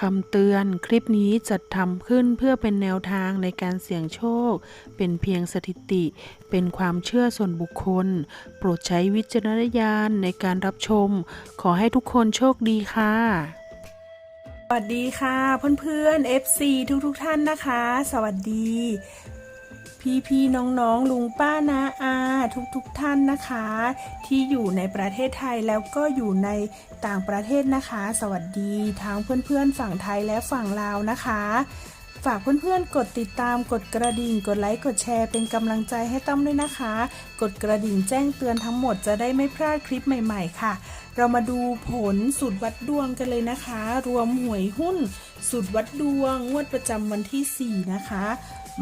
คำเตือนคลิปนี้จัดทำขึ้นเพื่อเป็นแนวทางในการเสี่ยงโชค เป็นเพียงสถิติ เป็นความเชื่อส่วนบุคคล โปรดใช้วิจารณญาณในการรับชม ขอให้ทุกคนโชคดีค่ะ สวัสดีค่ะเพื่อนๆ FC ทุกๆทท่านนะคะ สวัสดี พี่ๆน้องๆ ลุงป้านาอาทุกๆทท่านนะคะ ที่อยู่ในประเทศไทยแล้วก็อยู่ในต่างประเทศนะคะ สวัสดีทั้งเพื่อนๆ ฝั่งไทยและฝั่งลาวนะคะ ฝากเพื่อนๆ กดติดตาม กดกระดิ่ง กดไลค์ กดแชร์ เป็นกำลังใจให้ต้อมด้วยนะคะ กดกระดิ่งแจ้งเตือนทั้งหมดจะได้ไม่พลาดคลิปใหม่ๆ ค่ะ เรามาดูผลสูตรวัดดวงกันเลยนะคะ รวมหวยหุ้น สูตรวัดดวง งวดประจำวันที่ 4 นะคะ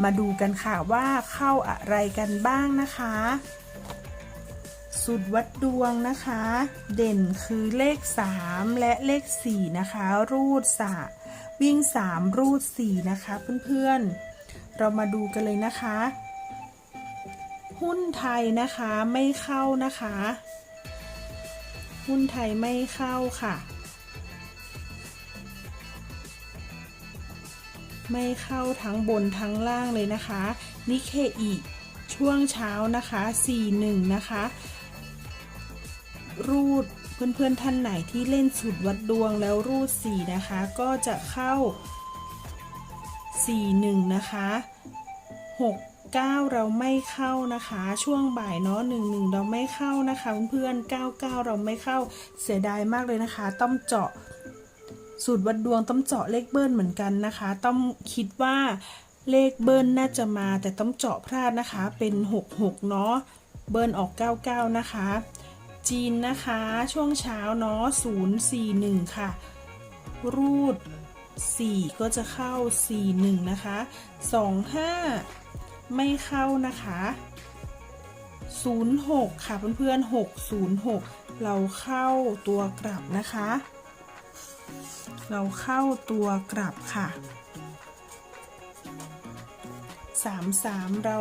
มาดูกันค่ะว่าเข้าอะไรกันบ้างนะคะสูตรวัดดวงนะคะ เด่นคือเลข 3 และเลข 4 นะคะ รูดสะ วิ่ง 3 รูด 4 นะคะ เพื่อนๆ เรามาดูกันเลยนะคะ หุ้นไทยนะคะไม่เข้านะคะ หุ้นไทยไม่เข้าค่ะ ไม่เข้าทั้งบนทั้งล่างเลยนะคะ นิเคอีช่วงเช้านะคะ 41 นะคะ รูด เพื่อนๆท่านไหนที่เล่นสุดวัดดวงแล้วรูด4นะคะ ก็จะเข้า 41 นะคะ 6 9 เราไม่เข้านะคะ ช่วงบ่ายเนาะ1 1 เราไม่เข้านะคะเพื่อนๆ9 9 เราไม่เข้าเสียดายมากเลยนะคะ ต้องเจาะสูตรวัดดวงต้องเจาะเลขเบิ้ลเหมือนกันนะคะ ต้องคิดว่าเลขเบิ้ลน่าจะมาแต่ต้องเจาะพลาดนะคะเป็น 66 เนาะเบิ้ลออก 99 นะคะ จีนนะคะ ช่วงเช้าเนาะ041 ค่ะ รูด 4 ก็จะเข้า 41 นะคะ 25 ไม่เข้านะคะ 06 ค่ะเพื่อนๆ 606 เราเข้าตัวกลับนะคะ เราเข้าตัวกลับค่ะ 33 เรา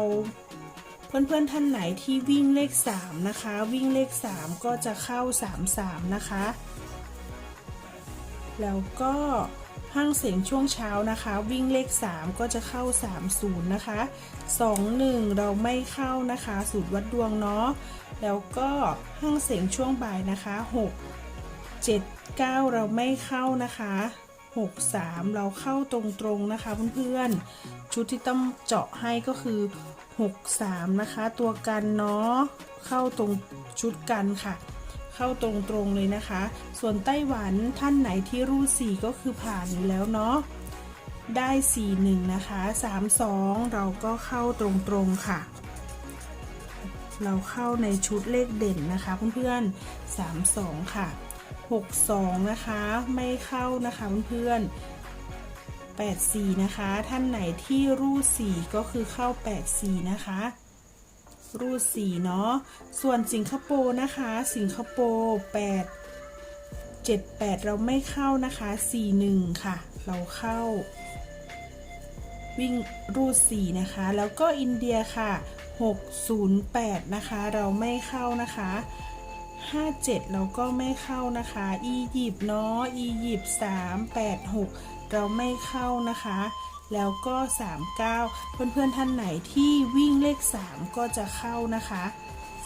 เพื่อนๆท่านไหนที่วิ่งเลข 3 นะคะ วิ่งเลข 3 ก็จะเข้า 33 นะคะ แล้วก็ห้างเสียงช่วงเช้านะคะ วิ่งเลข 3 ก็จะเข้า 30 นะคะ 21 เราไม่เข้านะคะ สูตรวัดดวงเนาะแล้วก็ห้างเสียงช่วงบ่ายนะคะ 6 7 9 เราไม่เข้านะคะ6 3 เราเข้าตรงๆนะคะเพื่อนๆ ชุดที่ต้องเจาะให้ก็คือ 6 3 นะคะ ตัวกันเนาะเข้าตรงชุดกันค่ะ เข้าตรงๆเลยนะคะ ส่วนไต้หวันท่านไหนที่รูด4ก็คือผ่านอยู่แล้วเนาะได้ 4 1 นะคะ 3 2 เราก็เข้าตรงๆค่ะ เราเข้าในชุดเลขเด่นนะคะเพื่อนๆ 3 2 ค่ะ 62 นะคะ ไม่เข้านะคะเพื่อนๆ 84 นะคะ ท่านไหนที่รูด4ก็คือเข้า 84 นะคะ รูด4เนาะ ส่วนสิงคโปร์นะคะ สิงคโปร์8 78 เราไม่เข้านะคะ 41 ค่ะ เราเข้า วิ่งรูด4นะคะ แล้วก็อินเดียค่ะ 608 นะคะ เราไม่เข้านะคะ57 เราก็ไม่เข้านะคะ อียิปต์เนาะ อียิปต์386 เราไม่เข้านะคะ แล้วก็ 39 เพื่อนๆท่านไหนที่วิ่งเลข 3 ก็จะเข้านะคะ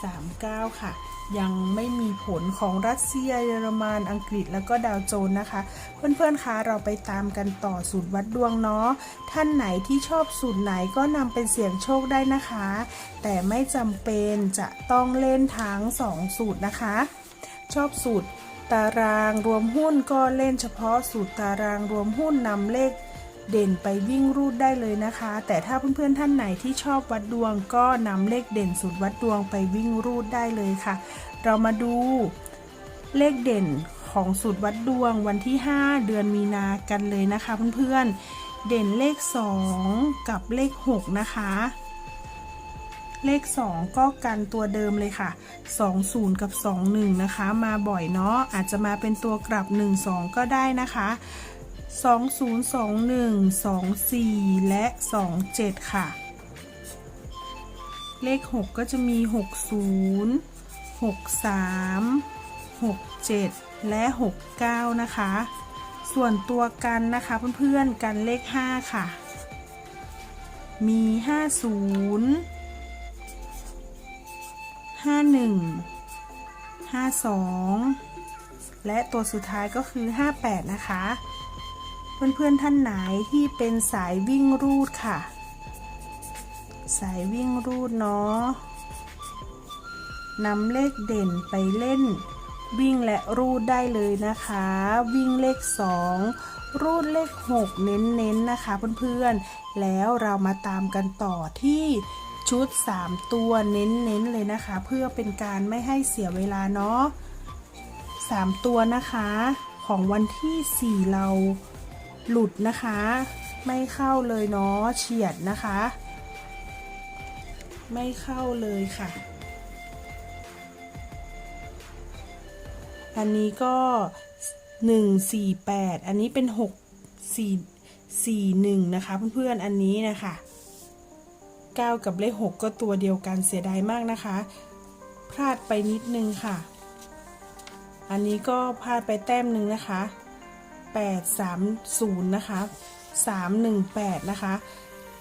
39 ค่ะ ยังไม่มีผลของรัสเซียเยอรมันอังกฤษแล้วก็ดาวโจนส์นะคะ เพื่อนๆคะเราไปตามกันต่อสูตรวัดดวงเนาะท่านไหนที่ชอบสูตรไหนก็นำเป็นเสี่ยงโชคได้นะคะ แต่ไม่จำเป็นจะต้องเล่นทั้ง 2 สูตรนะคะ ชอบสูตร ตารางรวมหุ้นก็เล่นเฉพาะสูตรตารางรวมหุ้นนำเลขเด่นไปวิ่งรูดได้เลยนะคะ แต่ถ้าเพื่อนๆท่านไหนที่ชอบวัดดวง ก็นำเลขเด่นสูตรวัดดวงไปวิ่งรูดได้เลยค่ะ เรามาดูเลขเด่นของสูตรวัดดวงวันที่ 5 เดือนมีนากันเลยนะคะเพื่อนๆเด่นเลข 2 กับเลข 6 นะคะ เลข 2 ก็กันตัวเดิมเลยค่ะ 20 กับ 21 นะคะ มาบ่อยเนาะอาจจะมาเป็นตัวกลับ 1 2 ก็ได้นะคะ2021 24 และ 27 ค่ะ เลข 6 ก็จะมี 60 63 67 และ 69 นะคะ ส่วนตัวกันนะคะเพื่อนๆ กันเลข 5 ค่ะ มี 50 51 52 และตัวสุดท้ายก็คือ 58 นะคะ เพื่อนๆท่านไหนที่เป็นสายวิ่งรูดค่ะ สายวิ่งรูดเนาะนำเลขเด่นไปเล่นวิ่งและรูดได้เลยนะคะ วิ่งเลข 2 รูดเลข 6 เน้นๆนะคะเพื่อนๆ แล้วเรามาตามกันต่อที่ ชุด 3 ตัวเน้นๆเลยนะคะ เพื่อเป็นการไม่ให้เสียเวลาเนาะ3ตัวนะคะ ของวันที่ 4 เราหลุดนะคะ ไม่เข้าเลยเนาะเฉียดนะคะ ไม่เข้าเลยค่ะ อันนี้ก็ 148 อันนี้เป็น 6 4 4 1 นะคะ เพื่อนๆ อันนี้นะคะ 9 กับเลข 6 ก็ตัวเดียวกันเสียดายมากนะคะ พลาดไปนิดนึงค่ะ อันนี้ก็พลาดไปแต้มหนึ่งนะคะ 830 นะคะ 318 นะคะ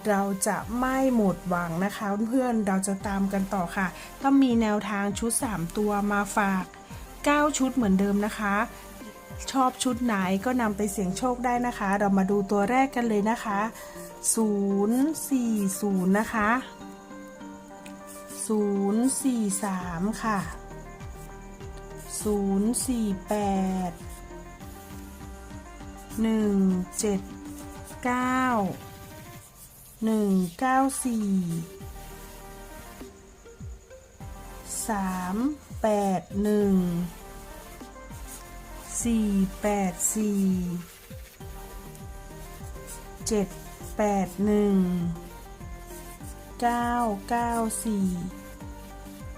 เราจะไม่หมดหวังนะคะ เพื่อนเราจะตามกันต่อค่ะต้องมีแนวทางชุด 3 ตัวมาฝาก 9 ชุดเหมือนเดิมนะคะชอบชุดไหนก็นำไปเสี่ยงโชคได้นะคะ เรามาดูตัวแรกกันเลยนะคะ 040 นะคะ 043 ค่ะ 048 179 194สามแปดหนึ่งสี่ แปดหนึ่งเก้าเก้าสี่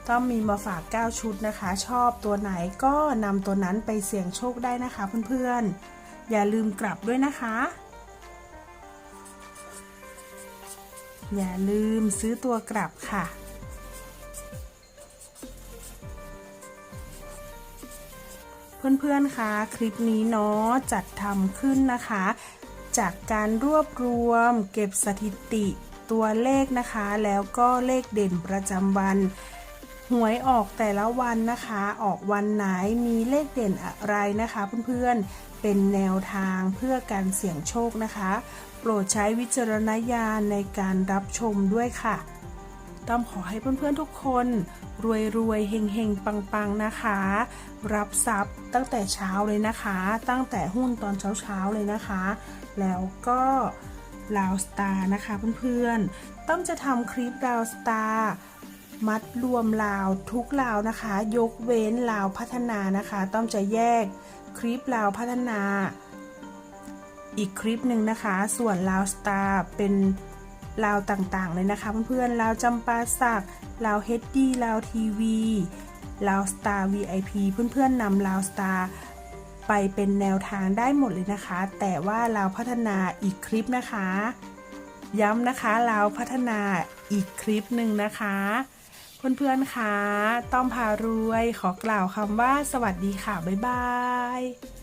ต้องมีมาฝาก 9 ชุดนะคะ ชอบตัวไหนก็นำตัวนั้นไปเสี่ยงโชคได้นะคะเพื่อนๆ อย่าลืมกลับด้วยนะคะ อย่าลืมซื้อตัวกลับค่ะ เพื่อนๆคะคลิปนี้เนาะจัดทำขึ้นนะคะ จากการรวบรวม เก็บสถิติตัวเลขนะคะ แล้วก็เลขเด่นประจำวัน หวยออกแต่ละวันนะคะ ออกวันไหนมีเลขเด่นอะไรนะคะเพื่อนๆเป็นแนวทางเพื่อการเสี่ยงโชคนะคะ โปรดใช้วิจารณญาณในการรับชมด้วยค่ะ ต้องขอให้เพื่อนๆทุกคน รวยรวยเฮงเฮงปังปังๆนะคะ รับทรัพย์ตั้งแต่เช้าเลยนะคะ ตั้งแต่หุ้นตอนเช้าเช้าๆเลยนะคะ แล้วก็ลาวสตาร์นะคะเพื่อนๆ ต้องจะทำคลิปลาวสตาร์มัดรวมลาวทุกลาวนะคะ ยกเว้นลาวพัฒนานะคะ ต้องจะแยกคลิปลาวพัฒนา อีกคลิปหนึ่งนะคะ ส่วนลาวสตาร์เป็น ลาวต่างๆ เลยนะคะเพื่อนๆลาวจำปาสักลาวเฮดดี้ลาวทีวีลาวสตาร์ VIP เพื่อนๆนำลาวสตาร์ไปเป็นแนวทางได้หมดเลยนะคะ แต่ว่าลาวพัฒนาอีกคลิปนะคะ ย้ำนะคะลาวพัฒนาอีกคลิปหนึ่งนะคะ เพื่อนๆคะต้อมพารวยขอกล่าวคำว่าสวัสดีค่ะ บ๊ายบาย